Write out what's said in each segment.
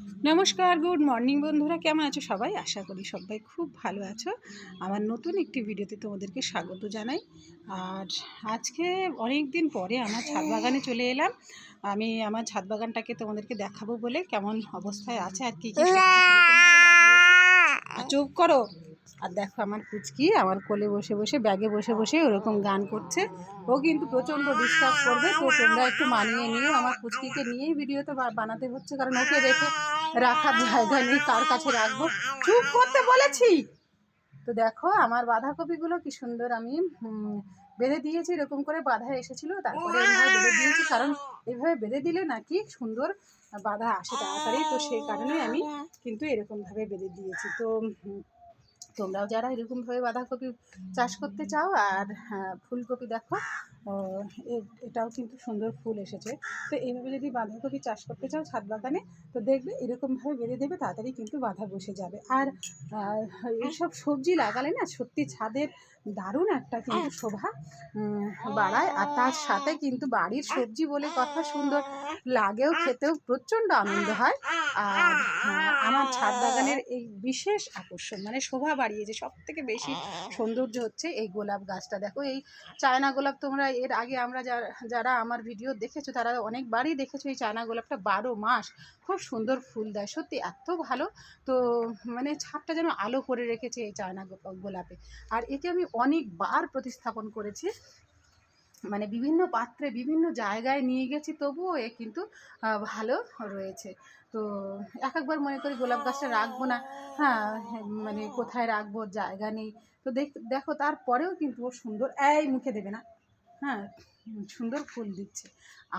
নমস্কার, good morning বন্ধুরা, কেমন আছো সবাই? আশা করি সবাই খুব ভালো আছো। আমার নতুন একটি ভিডিওতে তোমাদেরকে স্বাগত জানাই। আর আজকে অনেক দিন পরে আমার ছাদ বাগানে চলে এলাম। আমি আমার ছাদ বাগানটাকে তোমাদেরকে দেখাবো বলে কেমন অবস্থায় আছে আর কী কী সবজি কিরকমভাবে লাগিয়েছি। আর চুপ করো। আর দেখো আমার কুচকি আমার কোলে বসে বসে, ব্যাগে বসে বসে ওরকম গান করছে। ও কিন্তু প্রচণ্ড ডিস্টার্ব করবে, তো তোমরা একটু মানিয়ে নিয়ে আমার কুচকিকে নিয়েই ভিডিও তো বানাতে হচ্ছে, কারণ ওকে রেখে রাখার জায়গা নেই কার কাছে রাখব। চুপ করতে বলেছি! তো দেখো আমার বাঁধাকপিগুলো কি সুন্দর আমি বেঁধে দিয়েছি এরকম করে বাধা এসেছিল তারপরে বেঁধে দিয়েছি কারণ এভাবে বেঁধে দিলে নাকি সুন্দর বাধা আসে তাড়াতাড়ি তো সেই কারণে আমি কিন্তু এরকমভাবে বেঁধে দিয়েছি। তো তোমরাও যারা এরকমভাবে বাঁধাকপি চাষ করতে চাও আর হ্যাঁ, ফুলকপি দেখো এটাও কিন্তু সুন্দর ফুল এসেছে। তো এইভাবে যদি বাঁধাকপি চাষ করতে চাও ছাদ বাগানে তো দেখবে এরকমভাবে বেঁধে দেবে তাড়াতাড়ি কিন্তু বাঁধা বসে যাবে। আর এইসব সবজি লাগালে না সত্যি ছাদের দারুণ একটা কিন্তু শোভা বাড়ায়। আর তার সাথে কিন্তু বাড়ির সবজি বলে কথা সুন্দর লাগেও খেতেও প্রচণ্ড আনন্দ হয়। আর আমার ছাদ বাগানের এই বিশেষ আকর্ষণ মানে শোভা বাড়িয়েছে সব থেকে বেশি সৌন্দর্য হচ্ছে এই গোলাপ গাছটা। দেখো এই চায়না গোলাপ তোমরা এর আগে আমরা যারা যারা আমার ভিডিও দেখেছ তারা অনেকবারই দেখেছ এই চায়না গোলাপটা বারো মাস। খুব সুন্দর ফুল দেয় সত্যি এত ভালো। তো মানে ছাদটা যেন আলো করে রেখেছে এই চায়না গোলাপে। আর একে আমি অনেকবার প্রতিস্থাপন করেছি। মানে বিভিন্ন পাত্রে, বিভিন্ন জায়গায় নিয়ে গেছি, তবুও এ কিন্তু ভালো রয়েছে। তো এক একবার মনে করি গোলাপ গাছটা রাখব না। হ্যাঁ মানে কোথায় রাখব, জায়গা নেই। তো দেখ, দেখো, তারপরেও কিন্তু ও সুন্দর, এই মুখে দেবে না। হ্যাঁ সুন্দর ফুল দিচ্ছে।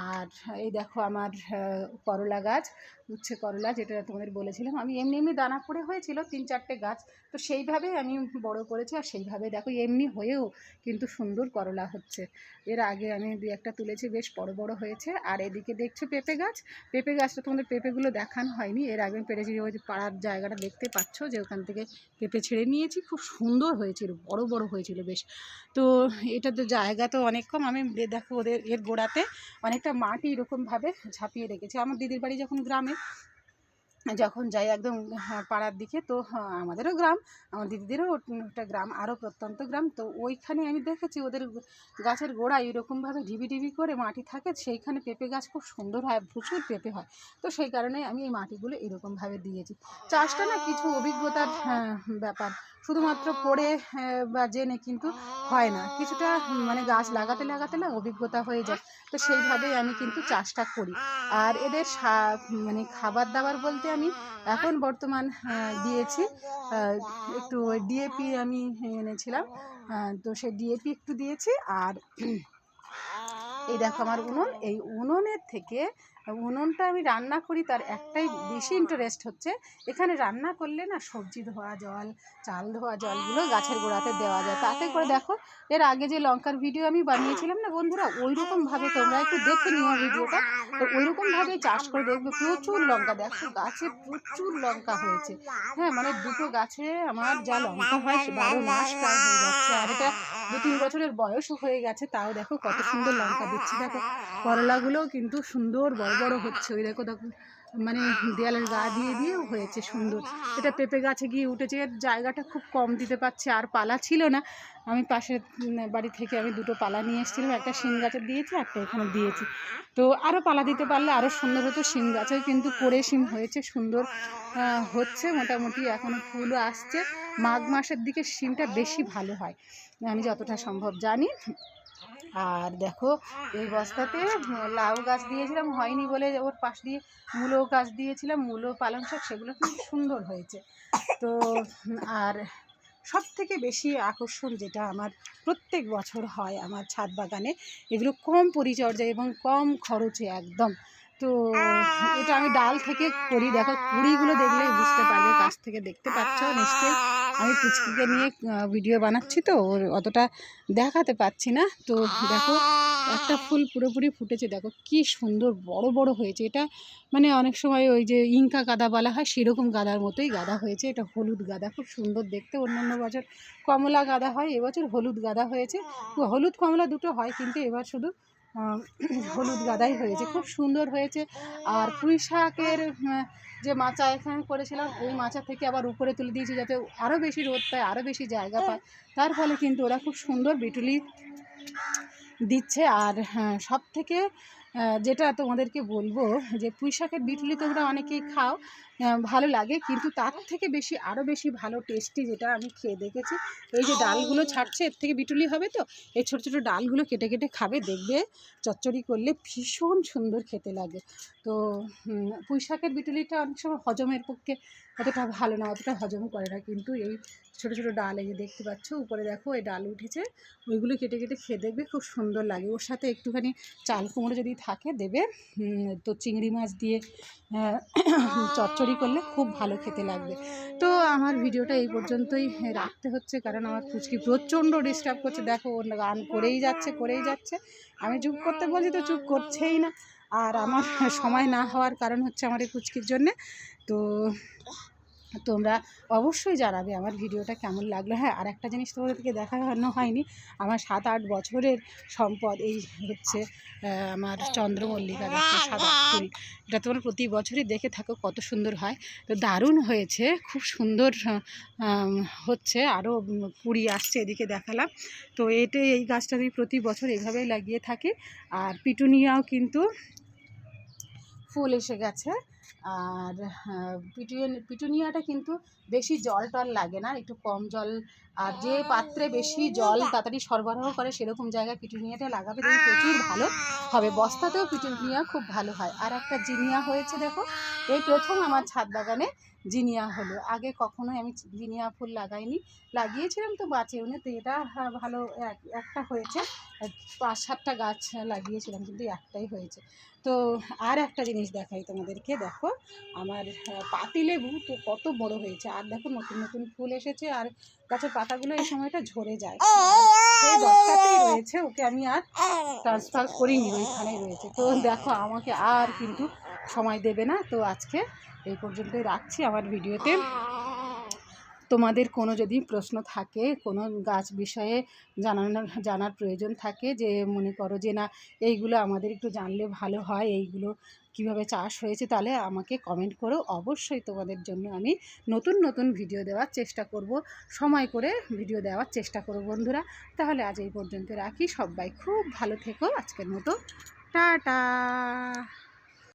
আর এই দেখো আমার করলা গাছ, উচ্ছে করলা যেটা তোমাদের বলেছিলাম। আমি এমনি এমনি দানা পড়ে হয়েছিল, তিন চারটে গাছ। তো সেইভাবে আমি বড় করেছি আর সেইভাবে দেখো এমনি হয়েও কিন্তু সুন্দর করলা হচ্ছে। এর আগে আমি দু একটা তুলেছি, বেশ বড় বড় হয়েছে। আর এদিকে দেখছ পেঁপে গাছ? পেঁপে গাছটা তোমাদের পেঁপেগুলো দেখানো হয়নি। এর আগে পেরেছি, ওই পাড়ার জায়গাটা দেখতে পাচ্ছ যে ওখান থেকে পেঁপে ছেড়ে নিয়েছি। খুব সুন্দর হয়েছিল, বড় বড় হয়েছিল বেশ। তো এটা তো জায়গা তো অনেক কম। আমি দেখো ওদের এর গোড়াতে অনেকটা মাটি এরকমভাবে ঝাঁপিয়ে রেখেছি। আমার দিদির বাড়ি যখন গ্রামে যখন যাই একদম হ্যাঁ, পাড়ার দিকে তো হ্যাঁ, আমাদেরও গ্রাম আমার দিদিদেরও একটা গ্রাম আরও প্রত্যন্ত গ্রাম তো ওইখানে আমি দেখেছি ওদের গাছের গোড়ায় এরকমভাবে ঢিবি ঢিবি করে মাটি থাকে সেইখানে পেঁপে গাছ খুব সুন্দর হয় প্রচুর পেঁপে হয়। তো সেই কারণে আমি এই মাটিগুলো এরকমভাবে দিয়েছি। চাষটা না কিছু অভিজ্ঞতার হ্যাঁ, ব্যাপার। শুধুমাত্র পড়ে বা জেনে কিন্তু হয় না। কিছুটা মানে গাছ লাগাতে লাগাতে না অভিজ্ঞতা হয়ে যায়। তো সেইভাবেই আমি কিন্তু চাষটা করি। আর এদের মানে খাবার দাবার বলতে আমি এখন বর্তমান দিয়েছি। একটু ডিএপি আমি এনেছিলাম। তো সেই ডিএপি একটু দিয়েছি। আর এই দেখো আমার উনুন। এই উনুনের থেকে উনুনটা আমি রান্না করি, তার একটাই বেশি ইন্টারেস্ট হচ্ছে, এখানে রান্না করলে না সবজি ধোয়া জল, চাল ধোয়া জলগুলো গাছের গোড়াতে দেওয়া যায়। তাতে করে দেখো, এর আগে যে লঙ্কার ভিডিও আমি বানিয়েছিলাম না বন্ধুরা ওই রকমভাবে তোমরা একটু দেখে নিও ভিডিওটা তো ওই রকমভাবে চাষ করে দেখবে, প্রচুর লঙ্কা দেখো, গাছে প্রচুর লঙ্কা হয়েছে। হ্যাঁ মানে দুটো গাছে আমার যা লঙ্কা হয়, বারো মাস প্রায় হয়ে যাচ্ছে। আর এটা দু তিন বছরের বয়স হয়ে গেছে, তাও দেখো কত সুন্দর লঙ্কা দিচ্ছে। দেখো, করলাগুলোও কিন্তু সুন্দর বড় বড় হচ্ছে। ওই দেখো দেখো। মানে দেয়ালের গা দিয়ে দিয়েও হয়েছে সুন্দর। এটা পেঁপে গাছে গিয়ে উঠেছে। এর জায়গাটা খুব কম দিতে পারছে, আর পালা ছিল না। আমি পাশের বাড়ি থেকে আমি দুটো পালা নিয়ে এসেছিলাম। একটা শিম গাছের দিয়েছি, একটা এখানে দিয়েছি। তো আরও পালা দিতে পারলে আরও সুন্দর হতো শিম গাছেও কিন্তু করে শিম হয়েছে, সুন্দর হচ্ছে। মোটামুটি এখনও ফুলও আসছে। মাঘ মাসের দিকে শিমটা বেশি ভালো হয়। আমি যতটা সম্ভব জানি। আর দেখো, এই বস্তাতে লাউ গাছ দিয়েছিলাম, হয়নি বলে ওর পাশ দিয়ে মূলো গাছ দিয়েছিলাম, মূলো পালং শাক, সেগুলো খুব সুন্দর হয়েছে। তো আর সব থেকে বেশি আকর্ষণ যেটা আমার প্রত্যেক বছর হয় আমার ছাদ বাগানে, এগুলো কম পরিচর্যা এবং কম খরচে একদম। তো এটা আমি ডাল থেকে করি, দেখো, কুড়িগুলো দেখলেই বুঝতে পারবে কাছ থেকে দেখতে পাচ্ছ, নিশ্চয়ই। আমি পুচকিকে নিয়ে ভিডিও বানাচ্ছি তো, ওর অতটা দেখাতে পাচ্ছি না। তো দেখো, একটা ফুল পুরোপুরি ফুটেছে, দেখো কি সুন্দর বড় বড় হয়েছে। এটা মানে অনেক সময় ওই যে ইঙ্কা গাঁদা বলা হয়, সেরকম গাঁদার মতোই গাঁদা হয়েছে। এটা হলুদ গাঁদা, খুব সুন্দর দেখতে। অন্যান্য বছর কমলা গাঁদা হয়, এবছর হলুদ গাঁদা হয়েছে। হলুদ কমলা দুটো হয়, কিন্তু এবার শুধু হলুদ গাদাই হয়েছে। খুব সুন্দর হয়েছে। আর পুঁই শাকের যে মাচা এখানে করেছিলাম ওই মাচা থেকে আবার উপরে তুলে দিয়েছি যাতে আরও বেশি রোদ পায় আরও বেশি জায়গা পায়। তার ফলে কিন্তু ওরা খুব সুন্দর বিটুলি দিচ্ছে। আর হ্যাঁ সব থেকে যেটা তোমাদেরকে বলব যে পুঁই শাকের বিটুলি তোমরা অনেকেই খাও ভালো লাগে। কিন্তু তার থেকে বেশি আরও বেশি ভালো টেস্টি যেটা আমি খেয়ে দেখেছি এই যে ডালগুলো ছাড়ছে এর থেকে বিটুলি হবে তো? এই ছোটো ছোটো ডালগুলো কেটে কেটে খাবে দেখবে চচ্চড়ি করলে ভীষণ সুন্দর খেতে লাগে। তো পুঁই শাকের বিটুলিটা অনেক সময় হজমের পক্ষে অতটা ভালো না অতটা হজম করে না। কিন্তু এই ছোটো ছোটো ডাল এই যে দেখতে পাচ্ছ উপরে দেখো এই ডাল উঠেছে ওইগুলো কেটে কেটে খেয়ে দেখবে খুব সুন্দর লাগে। ওর সাথে একটুখানি চাল কুমড়ো যদি থাকে দেবে তো চিংড়ি মাছ দিয়ে আহ, চচ্চড়ি করলে খুব ভালো খেতে লাগবে। তো আমার ভিডিওটা এই পর্যন্তই রাখতে হচ্ছে কারণ আমার ফুচকি প্রচণ্ড ডিস্টার্ব করছে। দেখো ওর গান করেই যাচ্ছে করেই যাচ্ছে। আমি চুপ করতে বলছি তো চুপ করছেই না। আর আমার সময় না হওয়ার কারণ হচ্ছে আমার এই ফুচকির জন্যে। তো তোমরা অবশ্যই জানাবে আমার ভিডিওটা কেমন লাগল। হ্যাঁ আর একটা জিনিস তোমাদেরকে দেখানো হয়নি, আমার সাত আট বছরের সম্পদ, এই হচ্ছে আমার চন্দ্রমল্লিকা সাদা ফুল। এটা তোমরা প্রতি বছরই দেখে থাকো কত সুন্দর হয়। তো দারুণ হয়েছে, খুব সুন্দর হচ্ছে, আরও কুড়ি আসছে এদিকে দেখালাম। তো এটা এই গাছটা আমি প্রতি বছর এইভাবেই লাগিয়ে থাকি। আর পিটুনিয়াও কিন্তু ফুল এসে গেছে। আর আহ, পিটুনি পিটুনিয়াটা কিন্তু বেশি জল টল লাগে না একটু কম জল। আর যে পাত্রে বেশি জল তাড়াতাড়ি সরবরাহ করে সেরকম জায়গায় পিটুনিয়াটা লাগাবে দেখবে প্রচুর ভালো হবে। বস্তাতেও পিটুনিয়া খুব ভালো হয়। আর একটা জিনিয়া হয়েছে দেখো এই প্রথম আমার ছাদ বাগানে জিনিয়া হলো। আগে কখনোই আমি জিনিয়া ফুল লাগাইনি। লাগিয়েছিলাম তো বাঁচেও না তো এটা ভালো এক- একটা হয়েছে। পাঁচ সাতটা গাছ লাগিয়েছিলাম কিন্তু একটাই হয়েছে। তো আর একটা জিনিস দেখাই তোমাদেরকে। দেখো আমার পাতিলেবু তো কত বড় হয়েছে। আর দেখো নতুন নতুন ফুল এসেছে। আর গাছের পাতাগুলো এই সময়টা ঝরে যায়। সেই রয়েছে। ওকে আমি আর ট্রান্সফার করিনি ওইখানেই রয়েছে। তো দেখো আমাকে আর কিন্তু সময় দেবে না। তো আজকে এই পর্যন্তই রাখছি আমার ভিডিওতে। তোমাদের কোনো যদি প্রশ্ন থাকে, কোনো গাছ বিষয়ে জানানোর, জানার প্রয়োজন থাকে, যে মনে করো যে না, এইগুলো আমাদের একটু জানলে ভালো হয়, এইগুলো কীভাবে চাষ হয়েছে, তাহলে আমাকে কমেন্ট করো। অবশ্যই তোমাদের জন্য আমি নতুন নতুন ভিডিও দেওয়ার চেষ্টা করব। সময় করে ভিডিও দেওয়ার চেষ্টা করব বন্ধুরা। তাহলে আজ এই পর্যন্ত রাখি। সবাই খুব ভালো থেকো। আজকের মতো টাটা।